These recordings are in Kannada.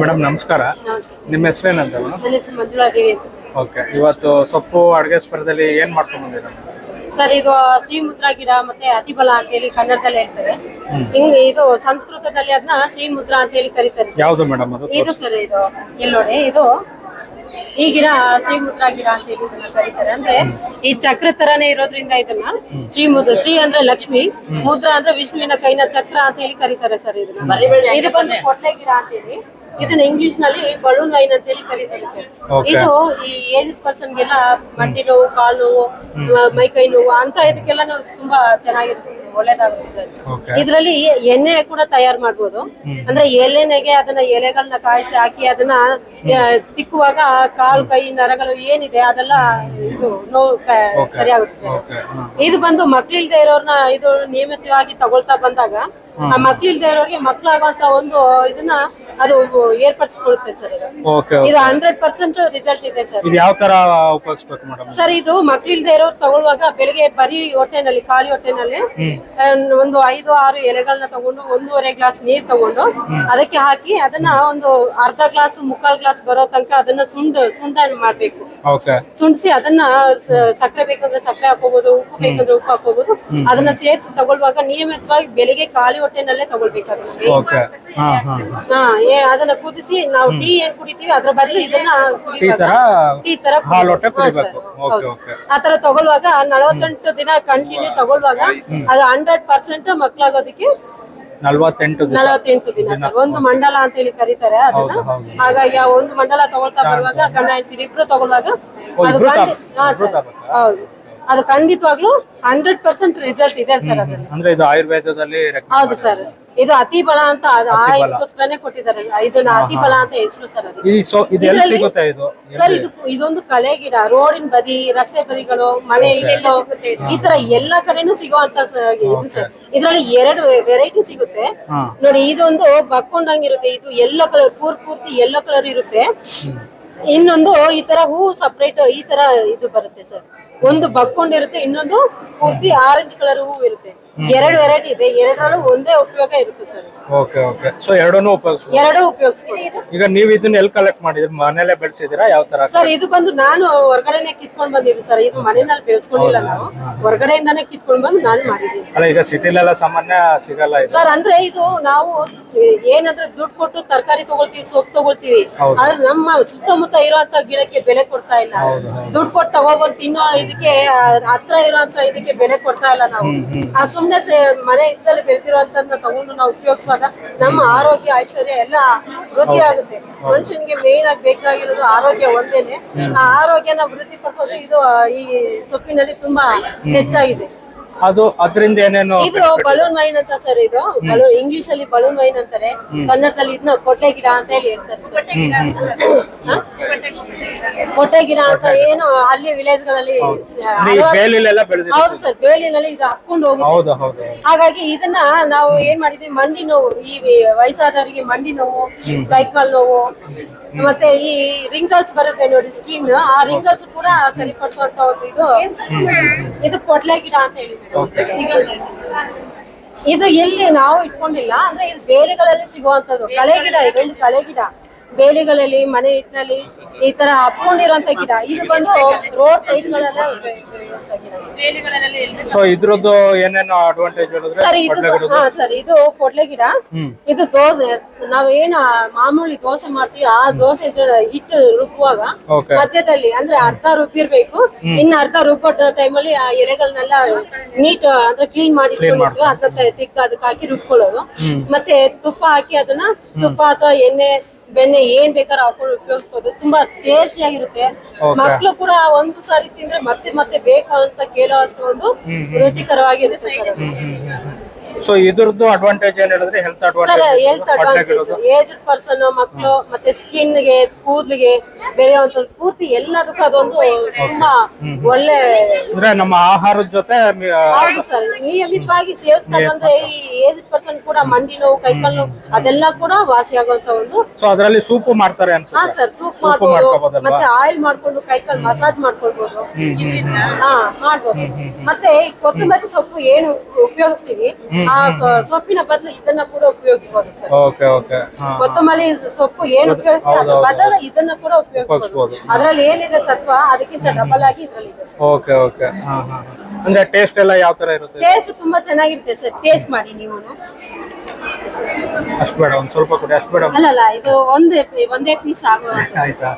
ಮೇಡಮ್ ನಮಸ್ಕಾರ. ನಿಮ್ಮ ಹೆಸರೇನಂತ ನನ್ನ ಹೆಸರು ಅಂತ. ಸರ್. ಓಕೆ ಇವತ್ತು ಸೊಪ್ಪು ಅಡುಗೆ ಸ್ಪರ್ಧೆಯಲ್ಲಿ ಏನು ಮಾಡ್ಕೊಂಡು ಬಂದಿರ ಸರ್ ಇದು ಶ್ರೀಮುದ್ರಾ ಗಿಡ ಮತ್ತೆ ಅತಿಬಲ ಅಂತ ಹೇಳಿ ಕನ್ನಡದಲ್ಲಿ ಹೇಳ್ತಾರೆ. ಹಿಂಗ್ ಇದು ಸಂಸ್ಕೃತದಲ್ಲಿ ಅದನ್ನ ಶ್ರೀಮುದ್ರಾ ಅಂತ ಹೇಳಿ ಕರೀತಾರೆ ಸರ್. ಯಾವುದು ಮೇಡಮ್ ಅದು? ಇದು ಸರ್ ಇದು ಎಲ್ಲೋಡೆ ಇದು ಈ ಗಿಡ ಶ್ರೀಮುದ್ರ ಗಿಡ ಅಂತ ಹೇಳಿ ಇದನ್ನ ಕರೀತಾರೆ. ಅಂದ್ರೆ ಈ ಚಕ್ರ ತರಾನೇ ಇರೋದ್ರಿಂದ ಇದನ್ನ ಶ್ರೀಮುದ್ರ ಶ್ರೀ ಅಂದ್ರೆ ಲಕ್ಷ್ಮಿ ಮುದ್ರ ಅಂದ್ರೆ ವಿಷ್ಣುವಿನ ಕೈನ ಚಕ್ರ ಅಂತ ಹೇಳಿ ಕರೀತಾರೆ ಸರ್ ಇದನ್ನ. ಇದು ಬಂದು ಕೊಟ್ಲೆ ಗಿಡ ಅಂತ ಹೇಳಿ ಇದನ್ನ ಇಂಗ್ಲಿಷ್ನಲ್ಲಿ ಬಲೂನ್ ವೈನ್ ಅಂತ ಹೇಳಿ ಕರೀತಾರೆ ಸರ್. ಇದು ಈ ಏಜ್ ಪರ್ಸನ್ ಗೆಲ್ಲ ಮಂಡಿ ನೋವು ಕಾಲು ನೋವು ಮ- ಕೈ ನೋವು ಅಂತ ಇದಕ್ಕೆಲ್ಲ ತುಂಬಾ ಚೆನ್ನಾಗಿರುತ್ತೆ ಒಳ್ಳೇದಾಗುತ್ತೆ ಸರ್. ಇದರಲ್ಲಿ ಎಣ್ಣೆ ಕೂಡ ತಯಾರು ಮಾಡ್ಬೋದು. ಅಂದ್ರೆ ಎಲೆನೆಗೆ ಅದನ್ನ ಎಲೆಗಳನ್ನ ಕಾಯಿಸಿ ಹಾಕಿ ಅದನ್ನ ತಿಕ್ಕುವಾಗ ಕಾಲು ಕೈ ನರಗಳು ಏನಿದೆ ಅದೆಲ್ಲ ಇದು ನೋವು ಸರಿಯಾಗುತ್ತೆ ಸರ್. ಇದು ಬಂದು ಮಕ್ಳಿಲ್ದೆ ಇರೋರ್ನ ಇದು ನಿಯಮಿತವಾಗಿ ತಗೊಳ್ತಾ ಬಂದಾಗ ಆ ಮಕ್ಳಿಲ್ದೆ ಇರೋರಿಗೆ ಮಕ್ಳಾಗುವಂತ ಒಂದು ಇದನ್ನ ಅದು ಏರ್ಪಡಿಸ್ಕೊಳುತ್ತೆ ಸರ್ ಇದು. ಓಕೆ ಇದು ಹಂಡ್ರೆಡ್ ಪರ್ಸೆಂಟ್ ರಿಸಲ್ಟ್ ಇದೆ ಸರ್. ಇದು ಯಾವ ತರ ಉಪಯೋಗಿಸ್ಬೇಕು ಮೇಡಮ್ ಸರ್ ಇದು ಮಕ್ಳಿಲ್ದೆ ಇರೋರು ತಗೊಳ್ಳುವಾಗ ಬೆಳಿಗ್ಗೆ ಬರೀ ಹೊಟ್ಟೆನಲ್ಲಿ ಖಾಲಿ ಹೊಟ್ಟೆನಲ್ಲಿ ಒಂದು ಐದು ಆರು ಎಲೆಗಳನ್ನ ತಗೊಂಡು ಒಂದೂವರೆ ಗ್ಲಾಸ್ ನೀರ್ ತಗೊಂಡು ಅದಕ್ಕೆ ಹಾಕಿ ಅದನ್ನ ಒಂದು ಅರ್ಧ ಗ್ಲಾಸ್ ಮುಕ್ಕಾಲ್ ಗ್ಲಾಸ್ ಬರೋ ತನಕ ಅದನ್ನ ಸುಂಡ್ ಸುಂಡ ಮಾಡ್ಬೇಕು. ಸುಂಡಿಸಿ ಅದನ್ನ ಸಕ್ಕರೆ ಬೇಕಂದ್ರೆ ಸಕ್ಕರೆ ಹಾಕೋಬಹುದು ಉಪ್ಪು ಬೇಕಂದ್ರೆ ಉಪ್ಪು ಹಾಕೋಬಹುದು ಅದನ್ನ ಸೇರಿಸಿ ತಗೊಳ್ಳುವಾಗ ನಿಯಮಿತವಾಗಿ ಬೆಳಿಗ್ಗೆ ಖಾಲಿ ಹೊಟ್ಟೆನಲ್ಲೇ ತಗೊಳ್ಬೇಕಾಗುತ್ತೆ. ಅದನ್ನ ಕುದಿಸಿ ನಾವು ಟೀ ಏನ್ ಕುಡಿತೀವಿ ಅದ್ರ ಬದಲು ಇದನ್ನ ಈ ತರ ಟೀ ತರ ಹಾಲು ಸರ್. ಕುಡಿಬೇಕು. ಓಕೆ ಹೌದು. ಓಕೆ ಆ ತರ ತಗೊಳ್ಳುವಾಗ ನಲವತ್ತೆಂಟು ದಿನ ಕಂಟಿನ್ಯೂ ತಗೊಳ್ಳುವಾಗ ಅದು ಹಂಡ್ರೆಡ್ ಪರ್ಸೆಂಟ್ ಮಕ್ಳಾಗೋದಕ್ಕೆ ನಲ್ವತ್ತೆಂಟು ನಲವತ್ತೆಂಟು ದಿನ ಸರ್. ಒಂದು ಮಂಡಲ ಅಂತ ಹೇಳಿ ಕರೀತಾರೆ ಅದನ್ನ. ಹಾಗಾಗಿ ಆ ಒಂದು ಮಂಡಲ ತಗೊಳ್ತಾ ಬರುವಾಗ ಗಂಡ ಹೆಂಡತಿ ಇಬ್ರು ತಗೊಳ್ಳುವಾಗ ಅದು. ಹೌದು. ಅದು ಖಂಡಿತವಾಗ್ಲೂ ಹಂಡ್ರೆಡ್ ಪರ್ಸೆಂಟ್ ರಿಸಲ್ಟ್ ಇದೆ ಸರ್ ಅದ್ರಲ್ಲಿ ಅಂದ್ರೆ ಇದು ಆಯುರ್ವೇದದಲ್ಲಿ ಹೌದು ಸರ್. ಇದು ಅತಿ ಬಲ ಅಂತ ಅದು ಆ ಇದಕ್ಕೋಸ್ಕರನೇ ಕೊಟ್ಟಿದ್ದಾರೆ. ಇದನ್ನ ಅತಿ ಬಲ ಅಂತ ಹೆಸರು ಸರ್ ಅದು. ಈ ಸೊ ಇದು ಎಲ್ಲಿ ಸಿಗುತ್ತೆ ಇದು? ಸರ್ ಇದು ಇದೊಂದು ಕಳೆ ಗಿಡ ರೋಡಿನ ಬದಿ ರಸ್ತೆ ಬದಿಗಳು ಮಳೆ ಇಟ್ಟು ಈ ತರ ಎಲ್ಲಾ ಕಡೆನೂ ಸಿಗುವಂತ ಇದು ಸರ್. ಇದ್ರಲ್ಲಿ ಎರಡು ವೆರೈಟಿ ಸಿಗುತ್ತೆ. ನೋಡಿ ಇದೊಂದು ಬಕ್ಕೊಂಡಂಗಿರುತ್ತೆ. ಇದು ಎಲ್ಲೋ ಕಲರ್ ಪೂರ್ ಪೂರ್ತಿ ಎಲ್ಲೋ ಕಲರ್ ಇರುತ್ತೆ. ಇನ್ನೊಂದು ಈ ತರ ಹೂ ಸಪ್ರೇಟ್ ಈ ತರ ಇದು ಬರುತ್ತೆ ಸರ್. ಒಂದು ಬಕ್ಕೊಂಡಿರುತ್ತೆ ಇನ್ನೊಂದು ಪೂರ್ತಿ ಆರೆಂಜ್ ಕಲರ್ ಹೂ ಇರುತ್ತೆ. ಎರಡು ವೆರೈಟಿ ಇದೆ ಎರಡರಲ್ಲೂ ಒಂದೇ ಉಪಯೋಗ ಇರುತ್ತೆ ಸರ್. Okay okay. ಸೊ ಎರಡನ್ನೂ ಉಪಯೋಗಿಸ್ಬೋದು. ಎರಡೂ ಉಪಯೋಗಿಸ್ಬೋದು. ಈಗ ನೀವು ಇದನ್ನ ಎಲ್ಲಿ ಕಲೆಕ್ಟ್ ಮಾಡಿದ್ರಿ ಮನೇಲೆ ಬೆಳೆಸಿದಿರಾ ಯಾವ ತರ ಸರ್ ಇದು ಬಂದು ನಾನು ಹೊರಗಡೆನೆ ಕಿತ್ಕೊಂಡ್ ಬಂದಿದ್ದೆ ಸರ್. ಇದು ಮನೆಯಲ್ಲಿ ಬೆಳೆಸ್ಕೊಂಡಿಲ್ಲ ನಾವು ಹೊರಗಡೆಯಿಂದಾನೇ ಕಿತ್ಕೊಂಡ್ ಬಂದು ನಾನು ಮಾಡಿದ್ದೀನಿ. ಅಲ್ಲ ಈಗ ಸಿಟಿಲೆಲ್ಲ ಸಾಮಾನ್ಯ ಸಿಗಲ್ಲ ಇದು. ಸರ್ ಅಂದ್ರೆ ಇದು ನಾವು ಏನಂದ್ರೆ ದುಡ್ಡು ಕೊಟ್ಟು ತರಕಾರಿ ತಗೊಳ್ತೀವಿ ಸೊಪ್ಪು ತಗೊಳ್ತೀವಿ. ಆದ್ರೆ ನಮ್ಮ ಸುತ್ತಮುತ್ತ ಇರುವಂತ ಗಿಡಕ್ಕೆ ಬೆಲೆ ಕೊಡ್ತಾ ಇಲ್ಲ. ದುಡ್ಡು ಕೊಟ್ಟು ತಗೊಬಂದು ತಿನ್ನೋ ಇದಕ್ಕೆ ಹತ್ರ ಇರುವಂತ ಇದಕ್ಕೆ ಬೆಲೆ ಕೊಡ್ತಾ ಇಲ್ಲ ನಾವು. ಆ ಸುಮ್ನೆ ಮನೆ ಇದ್ದಲ್ಲಿ ಬೆಳೆದಿರುವಂತ ತಗೊಂಡು ನಾವು ಉಪಯೋಗಿಸುವಾಗ ನಮ್ಮ ಆರೋಗ್ಯ ಐಶ್ವರ್ಯ ಎಲ್ಲ ವೃದ್ಧಿ ಆಗುತ್ತೆ. ಮನುಷ್ಯನಿಗೆ ಮೇನ್ ಆಗಿ ಬೇಕಾಗಿರೋದು ಆರೋಗ್ಯ ಒಂದೇನೆ. ಆ ಆರೋಗ್ಯನ ವೃದ್ಧಿಪಡಿಸೋದು ಇದು ಈ ಸೊಪ್ಪಿನಲ್ಲಿ ತುಂಬಾ ಹೆಚ್ಚಾಗಿದೆ. ಅದು ಅದರಿಂದ ಏನೇನು ಇದು ಬಲೂನ್ ವೈನ್ ಅಂತ ಸರ್ ಇದು. ಬಲೂನ್ ಇಂಗ್ಲಿಷ್ ಅಲ್ಲಿ ಬಲೂನ್ ವೈನ್ ಅಂತಾರೆ. ಕನ್ನಡದಲ್ಲಿ ಇದನ್ನ ಕೊಟ್ಟೆ ಗಿಡ ಅಂತ ಹೇಳಿ ಹೇಳ್ತಾರೆ? ಕೊಟ್ಟೆ ಗಿಡ ಅಂತ ಏನು ಅಲ್ಲಿ ವಿಲೇಜ್ಗಳಲ್ಲಿ ಹೌದು ಸರ್. ಬೇಲಿನಲ್ಲಿ ಇದು ಹಾಕೊಂಡು ಹೋಗುತ್ತೆ. ಹಾಗಾಗಿ ಇದನ್ನ ನಾವು ಏನ್ ಮಾಡಿದ್ವಿ ಮಂಡಿ ನೋವು ಈ ವಯಸ್ಸಾದವರಿಗೆ ಮಂಡಿ ನೋವು ಕೈಕಾಲ್ ನೋವು ಮತ್ತೆ ಈ ರಿಂಗಲ್ಸ್ ಬರುತ್ತೆ ನೋಡಿ ಸ್ಕೀಮ್ ಆ ರಿಂಗಲ್ಸ್ ಕೂಡ ಸರಿಪಡಿಸುವಂತ ಒಂದು ಇದು. ಇದು? ಪೊಟ್ಲೆ ಗಿಡ ಅಂತ ಹೇಳಿ ಇದು ಎಲ್ಲಿ ನಾವು ಇಟ್ಕೊಂಡಿಲ್ಲ ಅಂದ್ರೆ ಇದು ಬೇಲೆಗಳಲ್ಲಿ ಸಿಗುವಂತದ್ದು ಕಳೆ ಗಿಡ ಇದು ಕಳೆ ಗಿಡ. ಬೇಲಿಗಳಲ್ಲಿ ಮನೆ ಹಿಟ್ಟಿನಲ್ಲಿ ಈ ತರ ಹಾಕೊಂಡಿರುವಂತ ಗಿಡ. ಇದು ಬಂದು ರೋಡ್ ಸೈಡ್ ಗಳೆಲ್ಲ ಗಿಡ. ಸೊ ಇದ್ರದ್ದು ಏನೇನು ಅಡ್ವಾಂಟೇಜ್ ಸರ್ ಇದು ಹಾ ಸರ್ ಇದು ಕೊಡ್ಲೆ ಗಿಡ. ಇದು ದೋಸೆ. ನಾವ್ ಏನು ಮಾಮೂಲಿ ದೋಸೆ ಮಾಡ್ತೀವಿ ಆ ದೋಸೆ ಹಿಟ್ಟು ರುಬ್ಬುವಾಗ ಮಧ್ಯದಲ್ಲಿ ಅಂದ್ರೆ ಅರ್ಧ ರುಬ್ಬಿರ್ಬೇಕು. ಇನ್ನ ಅರ್ಧ ರುಬ್ಬೋ ಟೈಮಲ್ಲಿ ಆ ಎಲೆಗಳನ್ನೆಲ್ಲ ನೀಟ್ ಅಂದ್ರೆ ಕ್ಲೀನ್ ಮಾಡಿ ಅರ್ಧ ತಿಕ್ಕ ತೆಗ್ದು ಅದಕ್ಕೆ ಹಾಕಿ ರುಬ್ಕೊಳ್ಳೋದು. ಮತ್ತೆ ತುಪ್ಪ ಹಾಕಿ ಅದನ್ನ ತುಪ್ಪ ಅಥವಾ ಎಣ್ಣೆ ಬೆಣ್ಣೆ ಏನ್ ಬೇಕಾದ್ರೂ ಹಾಕೊಂಡು ಉಪಯೋಗಿಸ್ಬೋದು. ತುಂಬಾ ಟೇಸ್ಟಿ ಆಗಿರುತ್ತೆ. ಮಕ್ಳು ಕೂಡ ಒಂದು ಸಾರಿ ತಿಂದ್ರೆ ಮತ್ತೆ ಮತ್ತೆ ಬೇಕು ಅಂತ ಕೇಳೋ ಅಷ್ಟು ಒಂದು ರುಚಿಕರವಾಗಿರುತ್ತೆ. ಸೊ ಇದ್ರದ್ದು ಅಡ್ವಾಂಟೇಜ್ ಏನ್ ಹೇಳಿದ್ರೆ health sir advantage health advantage aged person ಮಕ್ಕಳು ಮತ್ತೆ ಸ್ಕಿನ್ಗೆ ಕೂದಲಿಗೆ ಬೆಳೆಯುವಂತ ಪೂರ್ತಿ ಎಲ್ಲದಕ್ಕೂ ಅದೊಂದು ತುಂಬಾ ಒಳ್ಳೆ ಅಂದ್ರೆ ನಮ್ಮ ಆಹಾರದ ಜೊತೆ ಮಿ- ಹೌದು ಸರ್ ನಿಯಮಿತವಾಗಿ ಸೇವಿಸ್ತಾರೆ ಈ ಏಜ್ ಪರ್ಸನ್ ಕೂಡ ಮಂಡಿ ನೋವು ಕೈಕಾಲು ನೋವು ಅದೆಲ್ಲ ಕೂಡ ವಾಸಿ ಆಗುವಂತ ಒಂದು ಸೊ ಅದರಲ್ಲಿ ಸೂಪ್ ಮಾಡ್ತಾರೆ ಹಾ ಅನ್ಸುತ್ತೆ ಸರ್ ಸೂಪ್ ಮಾಡ್ಕೊಂಡು ಮಾಡ್ಬೋದು ಮಾಡ್ಕೋಬೋದಲ್ವಾ? ಮತ್ತೆ ಆಯಿಲ್ ಮಾಡ್ಕೊಂಡು ಕೈಕಾಲು ಮಸಾಜ್ ಮಾಡ್ಕೊಳ್ಬಹುದು ಹಾ ಮಾಡ್ಬೋದು. ಮತ್ತೆ ಈ ಕೊತ್ತಂಬರಿ ಸೊಪ್ಪು ಏನು ಉಪಯೋಗಿಸ್ತೀವಿ? ಆ ಸೊ- ಸೊಪ್ಪಿನ ಬದಲು ಇದನ್ನ ಕೂಡ ಉಪಯೋಗಿಸಬಹುದು ಸರ್. Okay okay. ಕೊತ್ತಂಬರಿ ಸೊಪ್ಪು ಏನು ಉಪಯೋಗಿಸ್ತಾರೆ ಬದಲು ಇದನ್ನ ಕೂಡ. ಉಪಯೋಗಿಸಬಹುದು ಅದ್ರಲ್ಲಿ ಏನಿದೆ ಸತ್ವ ಅದಕ್ಕಿಂತ ಡಬಲ್ ಆಗಿ ಇದ್ರಲ್ಲಿ ಇದೆ ಸರ್. Okay okay. ಹಾ ಹಾ ಅಂದ್ರೆ ಟೇಸ್ಟ್ ಎಲ್ಲ ಯಾವ ತರ ಇರುತ್ತೆ? ಟೇಸ್ಟ್ ತುಂಬಾ ಚೆನ್ನಾಗಿರುತ್ತೆ ಸರ್. ಟೇಸ್ಟ್ ಮಾಡಿ ನೀವು. ಅಷ್ಟು ಬೇಡ ಒಂದ್ ಸ್ವಲ್ಪ ಕೊಡಿ ಅಷ್ಟು ಬೇಡ. ಅಲ್ಲಲ್ಲ ಇದು ಒಂದೇ ಒಂದೇ ಪೀಸ್ ಆಗೋ ಆಯ್ತಾ?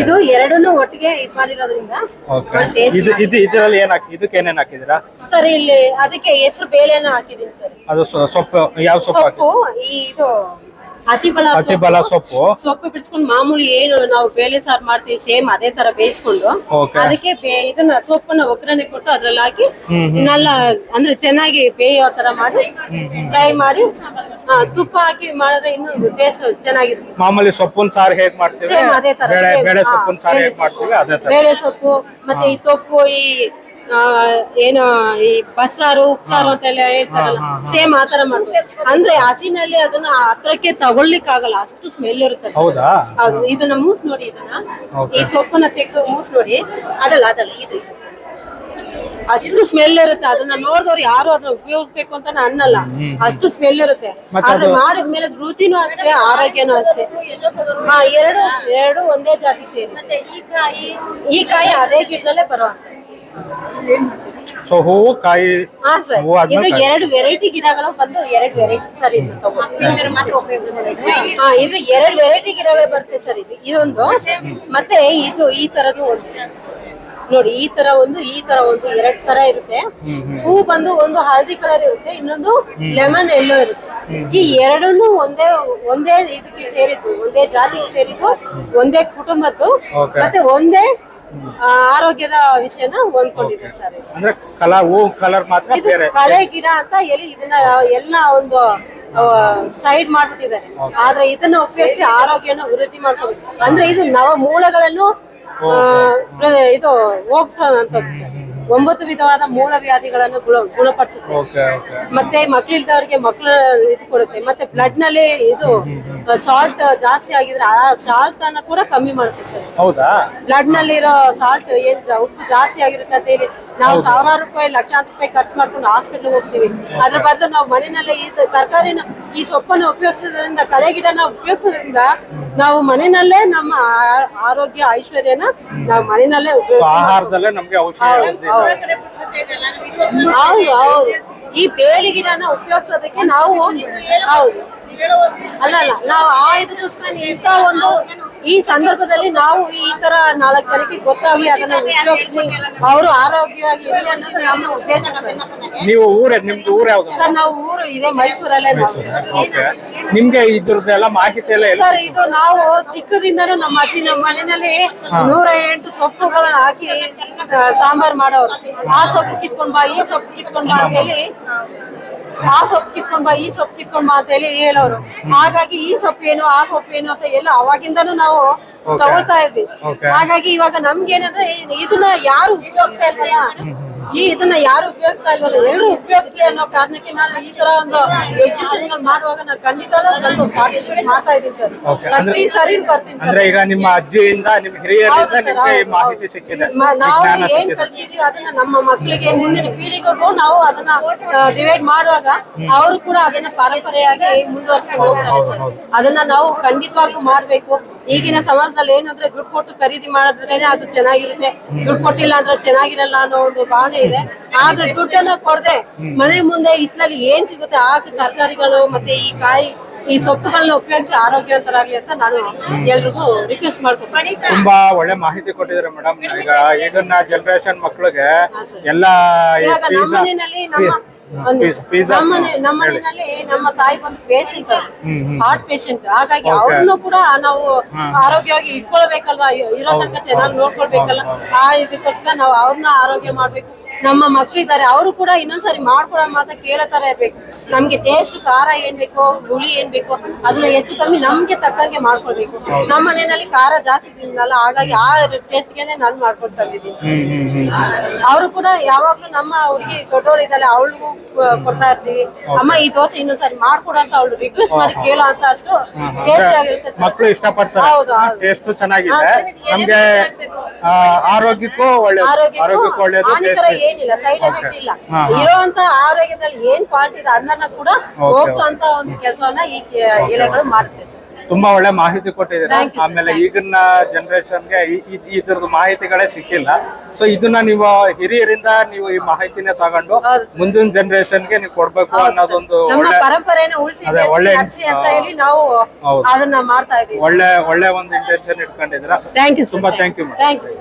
ಇದು ಎರಡನ್ನೂ ಒಟ್ಟಿಗೆ ಇದ್ ಮಾಡಿರೋದ್ರಿಂದ ಓಕೆ ಇದು ಇದು ಇದರಲ್ಲಿ ಏನ್ ಹಾಕಿ ಇದಕ್ಕೆ ಏನೇನ್ ಹಾಕಿದಿರಾ ಸರ್ ಇಲ್ಲಿ ಅದಕ್ಕೆ ಹೆಸರು ಬೇಳೆನ ಹಾಕಿದೀನಿ ಸರ್. ಅದು ಸೊ- ಸೊಪ್ಪು ಯಾವ ಸೊಪ್ಪು ಹಾಕಿ ಸೊಪ್ಪು ಈ ಇದು ಅತಿಬಲ ಅತಿಬಲ ಸೊಪ್ಪು. ಸೊಪ್ಪು ಬಿಡಿಸ್ಕೊಂಡು ಮಾಮೂಲಿ ಏನು ನಾವು ಬೇಳೆ ಸಾರು ಮಾಡ್ತೀವಿ ಸೇಮ್ ಅದೇ ತರ ಬೇಯಿಸ್ಕೊಂಡು ಅದಕ್ಕೆ ಬೇ- ಇದನ್ನ ಸೊಪ್ಪನ್ನ ಒಗ್ಗರಣೆ ಕೊಟ್ಟು ಅದ್ರಲ್ಲಿ ಹಾಕಿ ಹ್ಮ್. ನೆಲ್ಲ ಅಂದ್ರೆ ಚೆನ್ನಾಗಿ ಬೇಯೋ ತರ ಮಾಡಿ ಫ್ರೈ ಮಾಡಿ ತುಪ್ಪ ಹಾಕಿ ಮಾಡಿದ್ರೆ ಇನ್ನು ಟೇಸ್ಟ್ ಚೆನ್ನಾಗಿರುತ್ತೆ. ಮಾಮೂಲಿ ಸೊಪ್ಪಿನ ಸಾರು ಹೇಗ್ ಮಾಡ್ತೀವಿ? ಸೇಮ್ ಅದೇ ತರ ಬೇಳೆ. ಬೇಳೆ ಹಾ, ಸೊಪ್ಪಿನ ಸಾರು ಹೇಗ್ ಮಾಡ್ತೀವಿ? ಅದೇ ತರ. ಬೇಳೆ ಸೊಪ್ಪು ಮತ್ತೆ ಈ ತೊಪ್ಪು ಈ ಆ, ಏನು ಈ ಬಸ್ಸಾರು ಉಪ್ಸಾರು ಅಂತೆಲ್ಲ ಹೇಳ್ತಾರಲ್ಲ ಸೇಮ್ ಆ ತರ ಮಾಡ್ಬೇಕು ಅಂದ್ರೆ ಹಸಿನಲ್ಲಿ ಅದನ್ನ ಹತ್ರಕ್ಕೆ ತಗೊಳ್ಲಿಕ್ಕೆ ಆಗಲ್ಲ ಅಷ್ಟು ಸ್ಮೆಲ್ ಇರುತ್ತೆ sir. ಹೌದಾ? ಹೌದು ಇದನ್ನ ಮೂಸ್ ನೋಡಿ ಇದನ್ನ. ಈ ಸೊಪ್ಪನ್ನ ತೆಗೆದು ಮೂಸ್ ನೋಡಿ ಅದಲ್ಲ ಅದಲ್ಲ ಇದು ಇದು. ಅಷ್ಟು ಸ್ಮೆಲ್ ಇರುತ್ತೆ. ಅದನ್ನ ನೋಡಿದವ್ರು ಯಾರು ಅದನ್ನ ಉಪಯೋಗಿಸ್ಬೇಕು ಅಂತ ಅನ್ನಲ್ಲ. ಅಷ್ಟು ಸ್ಮೆಲ್ ಇರುತ್ತೆ. ಆದ್ರೆ ಮಾಡಿದ್ಮೇಲೆ ರುಚಿನೂ ಅಷ್ಟೇ ಆರೋಗ್ಯನೂ ಅಷ್ಟೇ. ಹಾ ಎರಡು ಎರಡು ಒಂದೇ ಜಾತಿ ಸೇರಿ ಈ ಕಾಯಿ? ಅದೇ ಗಿಡದಲ್ಲೇ ಬರುವಂತ. ಸೊ ಹೂವು ಕಾಯಿ ಹಾ ಸರ್ ಹೂವು ಇದು. ಎರಡು ವೆರೈಟಿ ಗಿಡಗಳು ಬಂದು ಎರಡು ವೆರೈಟಿ ಸರ್ ಇದು ತಗೊಳ್ಳಿ. ಹಾ ಇದು ಎರಡು ವೆರೈಟಿ ಗಿಡಗಳು ಬರುತ್ತೆ ಸರ್ ಇದು. ಇದೊಂದು. ಮತ್ತೆ ಇದು ಈ ತರದ್ದು ಒಂದು. ನೋಡಿ ಈ ತರ ಒಂದು ಈ ತರ ಒಂದು ಎರಡ್ ತರ ಇರುತ್ತೆ. ಹೂ ಬಂದು ಒಂದು ಹಳದಿ ಕಲರ್ ಇರುತ್ತೆ ಇನ್ನೊಂದು ಲೆಮನ್ ಎಲ್ಲೋ ಇರುತ್ತೆ. ಈ ಎರಡನ್ನು ಒಂದೇ ಒಂದೇ ಇದಕ್ಕೆ ಸೇರಿದ್ದು ಒಂದೇ ಜಾತಿಗೆ ಸೇರಿದ್ದು ಒಂದೇ ಕುಟುಂಬದ್ದು ಮತ್ತೆ ಒಂದೇ ಆರೋಗ್ಯದ ವಿಷಯನ ಹೊಂದ್ಕೊಂಡಿದೆ ಸರ್ ಅಂದ್ರೆ ಹೂ ಕಲರ್ ಮಾತ್ರ ಬೇರೆ. ಕಳೆ ಗಿಡ ಅಂತ ಎಲ್ಲಿ ಇದನ್ನ ಎಲ್ಲ ಒಂದು ಸೈಡ್ ಮಾಡ್ಬಿಟ್ಟಿದ್ದಾರೆ. ಆದ್ರೆ ಇದನ್ನ ಉಪಯೋಗಿಸಿ ಆರೋಗ್ಯನ ವೃದ್ಧಿ ಮಾಡ್ಕೋಬೇಕು. ಅಂದ್ರೆ ಇದು ನವ ಮೂಲಗಳನ್ನು ಇದು ಹೋಗ್ಸೋ ಸರ್. ಒಂಬತ್ತು ವಿಧವಾದ ಮೂಲ ವ್ಯಾಧಿಗಳನ್ನು ಗುಣ ಗುಣಪಡಿಸುತ್ತೆ. ಮತ್ತೆ ಮಕ್ಕಳಿಲ್ದವ್ರಿಗೆ ಮಕ್ಕಳು ಇದು ಕೊಡುತ್ತೆ. ಮತ್ತೆ ಬ್ಲಡ್ನಲ್ಲಿ ಇದು ಸಾಲ್ಟ್ ಜಾಸ್ತಿ ಆಗಿದ್ರೆ ಆ ಸಾಲ್ಟ್ ಅನ್ನ ಕೂಡ ಕಮ್ಮಿ ಮಾಡುತ್ತೆ ಸರ್. ಹೌದಾ? ಬ್ಲಡ್ ನಲ್ಲಿರೋ ಸಾಲ್ಟ್ ಏನ್ ಉಪ್ಪು ಜಾಸ್ತಿ ಆಗಿರುತ್ತೆ ಅಂತ ಹೇಳಿ ನಾವು ಸಾವಿರಾರು ರೂಪಾಯಿ ಲಕ್ಷಾಂತರ ರೂಪಾಯಿ ಖರ್ಚು ಮಾಡ್ಕೊಂಡು ಹಾಸ್ಪಿಟಲ್ ಹೋಗ್ತೀವಿ. ಅದ್ರ ಬದಲು ನಾವು ಮನೆಯಲ್ಲೇ ಈ ತರಕಾರಿನ ಈ ಸೊಪ್ಪನ್ನು ಉಪಯೋಗಿಸೋದ್ರಿಂದ ಕಲೆ ಗಿಡನ ಉಪಯೋಗಿಸೋದ್ರಿಂದ ನಾವು ಮನೆಯಲ್ಲೇ ನಮ್ಮ ಆ- ಆರೋಗ್ಯ ಐಶ್ವರ್ಯನ ನಾವು ಮನೆಯಲ್ಲೇ ಉಪಯೋಗ ಆಹಾರದಲ್ಲೇ ನಮ್ಗೆ ಔಷಧಿ ಔಷಧಿ ಇದೆ. ಹೌದು. ಹೌದು ಈ ಬೇಲಿ ಗಿಡನ ಉಪಯೋಗಿಸೋದಕ್ಕೆ ನಾವು ಹೌದು. ಅಲ್ಲ ಅಲ್ಲ ನಾವು ಆ ಇದಕ್ಕೋಸ್ಕರ ಇಂಥ ಒಂದು ಈ ಸಂದರ್ಭದಲ್ಲಿ ನಾವು ಈ ತರ ನಾಲ್ಕು ಜನಕ್ಕೆ ಗೊತ್ತಾಗ್ಲಿ ಅದನ್ನ ಉಪಯೋಗಿಸ್ಲಿ ಅವರು ಆರೋಗ್ಯವಾಗಿ ಇರಲಿ ಅನ್ನೋದು ನಮ್ಮ ಉದ್ದೇಶ. ನೀವು ಊರೇ ನಿಮ್ದು ಊರ ಯಾವ್ದು? ಸರ್ ನಾವು ಊರು ಇದೆ ಮೈಸೂರಲ್ಲೇ ನಾವು. ಓಕೆ. ನಿಮ್ಗೆ ಇದ್ರದ್ದೆಲ್ಲ ಮಾಹಿತಿ ಎಲ್ಲ ಎಲ್ಲಿ ಸರ್ ಇದು ನಾವು ಚಿಕ್ಕದಿಂದನೂ ನಮ್ಮ ಅಜ್ಜಿ ನಮ್ಮ ಮನೆಯಲ್ಲಿ ನೂರ ಎಂಟು ಸೊಪ್ಪುಗಳನ್ನ ಹಾಕಿ ಆ, ಸಾಂಬಾರ್ ಮಾಡೋರು. ಆ ಸೊಪ್ಪು ಕಿತ್ಕೊಂಡ್ ಬಾ ಈ ಸೊಪ್ಪು ಕಿತ್ಕೊಂಡ್ ಬಾ ಅಂತ ಹೇಳಿ ಆ ಸೊಪ್ಪು ಕಿತ್ಕೊಂಡ್ ಬಾ ಈ ಸೊಪ್ಪು ಕಿತ್ಕೊಂಡ್ ಬಾ ಅಂತ ಹೇಳಿ ಹೇಳೋರು. ಹಾಗಾಗಿ ಈ ಸೊಪ್ಪು ಏನು ಆ ಸೊಪ್ಪು ಏನು ಅಂತ ಎಲ್ಲ ಅವಾಗಿಂದನೂ ನಾವು ತಗೊಳ್ತಾ ಇದ್ವಿ. ಹಾಗಾಗಿ ಇವಾಗ ನಮ್ಗೆ ಏನಂದ್ರೆ ಇದನ್ನ ಯಾರು ಉಪಯೋಗಿಸ್ತಾ ಇಲ್ವಲ್ಲ? ಈ ಇದನ್ನ ಯಾರು ಉಪಯೋಗಿಸ್ತಾ ಇಲ್ವಲ್ಲ? ಎಲ್ಲರೂ ಉಪಯೋಗಿಸ್ಲಿ ಅನ್ನೋ ಕಾರಣಕ್ಕೆ ನಾನು ಈ ತರ ಒಂದು ಎಜುಕೇಶನ್ ಮಾಡುವಾಗ ನಾನು ಖಂಡಿತ ಬಂದು ಪಾರ್ಟಿಸಿಪೇಟ್ ಮಾಡ್ತಾ ಇದ್ದೀನಿ ಸರ್. Okay. ಅಂದ್ರೆ- ಪ್ರತಿ ಸರಿ. ಬರ್ತೀನಿ ಅಂದ್ರೆ ಈಗ ನಿಮ್ಮ ಅಜ್ಜಿಯಿಂದ ನಿಮ್ಮ ಹಿರಿಯರಿಂದ ಹೌದು ಸರ್, ನಿಮ್ಗೆ ಈ ಹೌದು, ಮಾಹಿತಿ ಸಿಕ್ಕಿದೆ. ಮ- ಈ ನಾವು ಜ್ಞಾನ ಏನ್ ಸಿಕ್ಕಿದೆ. ಕಲ್ತಿದೀವಿ ಅದನ್ನ ನಮ್ಮ ಮಕ್ಕಳಿಗೆ ಮುಂದಿನ ಪೀಳಿಗೆಗೂ ನಾವು ಅದನ್ನ ಡಿವೈಡ್ ಮಾಡುವಾಗ ಅವರು ಕೂಡ ಅದನ್ನ ಪರಂಪರೆಯಾಗಿ ಮುಂದುವರ್ಸ್ಕೊಂಡು ಹೋಗ್ತಾರೆ ಸರ್. ಅದನ್ನ ನಾವು ಖಂಡಿತವಾಗ್ಲೂ ಮಾಡ್ಬೇಕು. ಈಗಿನ ಸಮಾಜದಲ್ಲಿ ಏನಂದ್ರೆ ದುಡ್ಡು ಕೊಟ್ಟು ಖರೀದಿ ಮಾಡಿದ್ರೇನೆ ಅದು ಚೆನ್ನಾಗಿರುತ್ತೆ. ದುಡ್ಡು ಕೊಟ್ಟಿಲ್ಲ ಅಂದ್ರೆ ಚೆನ್ನಾಗಿರಲ್ಲ ಅನ್ನೋ ಒಂದು ಭಾವನೆ ಇದೆ. ಆದ್ರೆ ದುಡ್ಡನ್ನ ಕೊಡದೆ ಮನೆ ಮುಂದೆ ಇಟ್ಲಲ್ಲಿ ಏನ್ ಸಿಗುತ್ತೆ ಆ ತರಕಾರಿಗಳು ಮತ್ತೆ ಈ ಕಾಯಿ ಈ ಸೊಪ್ಪುಗಳನ್ನ ಉಪಯೋಗಿಸಿ ಆರೋಗ್ಯವಂತರಾಗ್ಲಿ ಅಂತ ನಾನು ಎಲ್ರಿಗೂ ರಿಕ್ವೆಸ್ಟ್ ಮಾಡ್ಕೊತೀನಿ. ತುಂಬಾ ಒಳ್ಳೆ ಮಾಹಿತಿ ಕೊಟ್ಟಿದ್ರೆ ಮೇಡಮ್ ಈಗ ಈಗಿನ ಜನರೇಷನ್ ಮಕ್ಕಳಿಗೆ ಎಲ್ಲ ಈ ನಮ್ಮ ತಾಯಿ ಬಂದು ಪೇಷಂಟ್. ಹಾರ್ಟ್ ಪೇಷಂಟ್ ಹಾಗಾಗಿ ಅವ್ರನ್ನು ಕೂಡ ನಾವು ಆರೋಗ್ಯವಾಗಿ ಇಟ್ಕೊಳ್ಬೇಕಲ್ವಾ? ಇರೋ ತನಕ ಚೆನ್ನಾಗಿ ನೋಡ್ಕೊಳ್ಬೇಕಲ್ಲ. ಆ ಇದಕ್ಕೋಸ್ಕರ ನಾವು ಅವ್ರನ್ನ ಆರೋಗ್ಯ ಮಾಡ್ಬೇಕು. ನಮ್ಮ ಮಕ್ಳಿದ್ದಾರೆ ಅವರು ಕೂಡ ಇನ್ನೊಂದ್ಸರಿ ಮಾಡ್ಕೊಡೋ ಮಾತ್ರ ಕೇಳೋ ತರ ಇರ್ಬೇಕು. ನಮ್ಗೆ ಟೇಸ್ಟ್ ಖಾರ ಏನ್ ಬೇಕೋ ಹುಳಿ ಏನ್ ಬೇಕೋ ಅದನ್ನ ಹೆಚ್ಚು ಕಮ್ಮಿ ನಮ್ಗೆ ತಕ್ಕಂಗೆ ಮಾಡ್ಕೊಳ್ಬೇಕು. ನಮ್ಮ ಮನೆಯಲ್ಲಿ ಖಾರ ಜಾಸ್ತಿ ತಿನ್ನಲ್ಲ ಹಾಗಾಗಿ ಆ ಟೇಸ್ಟ್ಗೆನೆ ನಾನು ಮಾಡ್ಕೊಂಡು ತಂದಿದ್ದೀನಿ. ಅವರು ಕೂಡ ಯಾವಾಗ್ಲೂ ನಮ್ಮ ಹುಡುಗಿ ದೊಡ್ಡವಳಿದ್ದಾಳೆ ಅವಳಿಗೂ ಕೊಡ್ತಾ ಇರ್ತೀವಿ. ಅಮ್ಮ ಈ ದೋಸೆ ಇನ್ನೊಂದ್ಸರಿ ಮಾಡ್ಕೊಡು ಅಂತ ಅವಳು ರಿಕ್ವೆಸ್ಟ್ ಮಾಡಿ ಕೇಳೋ ಅಂತ ಅಷ್ಟು ಟೇಸ್ಟ್ ಆಗಿರುತ್ತೆ ಮಕ್ಕಳು ಇಷ್ಟಪಡ್ತಾರೆ. ಹೌದು, ಹೌದು. ಟೇಸ್ಟ್ ಚೆನ್ನಾಗಿದೆ. ನಮ್ಗೆ ಆ, ಆರೋಗ್ಯಕ್ಕೂ ಒಳ್ಳೆಯದು ಆರೋಗ್ಯಕ್ಕೂ ಒಳ್ಳೆಯದು ಒಳ್ಳೇದು ಹಾನಿಕರ. ಏನಿಲ್ಲ ಸೈಡ್ ಎಫೆಕ್ಟ್ ಇಲ್ಲ. ಇರೋಂತ ಆರೋಗ್ಯದಲ್ಲಿ ಏನ್ ಫಾಲ್ಟ್ ಇದೆ ಅದನ್ನ ಕೂಡ ಹೋಗ್ಸೋಂತ ಒಂದು ಕೆಲಸವನ್ನ ಈ ಎಲೆಗಳು ಮಾಡುತ್ತೆ ಸರ್. ತುಂಬಾ ಒಳ್ಳೆ ಮಾಹಿತಿ ಕೊಟ್ಟಿದ್ದೀರಾ. ಆಮೇಲೆ ಈಗಿನ ಜನರೇಷನ್ಗೆ ಇದ್ರದ್ದು ಮಾಹಿತಿಗಳೇ ಸಿಕ್ಕಿಲ್ಲ. ಸೊ ಇದನ್ನ ನೀವು ಹಿರಿಯರಿಂದ ನೀವು ಈ ಮಾಹಿತಿನ ತಗೊಂಡು ಮುಂದಿನ ಜನರೇಷನ್ಗೆ ಜನರೇಷನ್ಗೆ ನೀವು ಕೊಡ್ಬೇಕು ಅನ್ನೋದೊಂದು ಒಳ್ಳೆ ಪರಂಪರೆನ ಒಳ್ಳೆ- ಅಂತ ಹೇಳಿ ನಾವು ಅದನ್ನ ಮಾಡ್ತಾ ಒಳ್ಳೆ ಒಳ್ಳೆ ಒಂದು ಇಂಟೆನ್ಷನ್ ಇಟ್ಕೊಂಡಿದ್ರ ಯು ತುಂಬಾ ಥ್ಯಾಂಕ್ ಯು ಥ್ಯಾಂಕ್ ಯು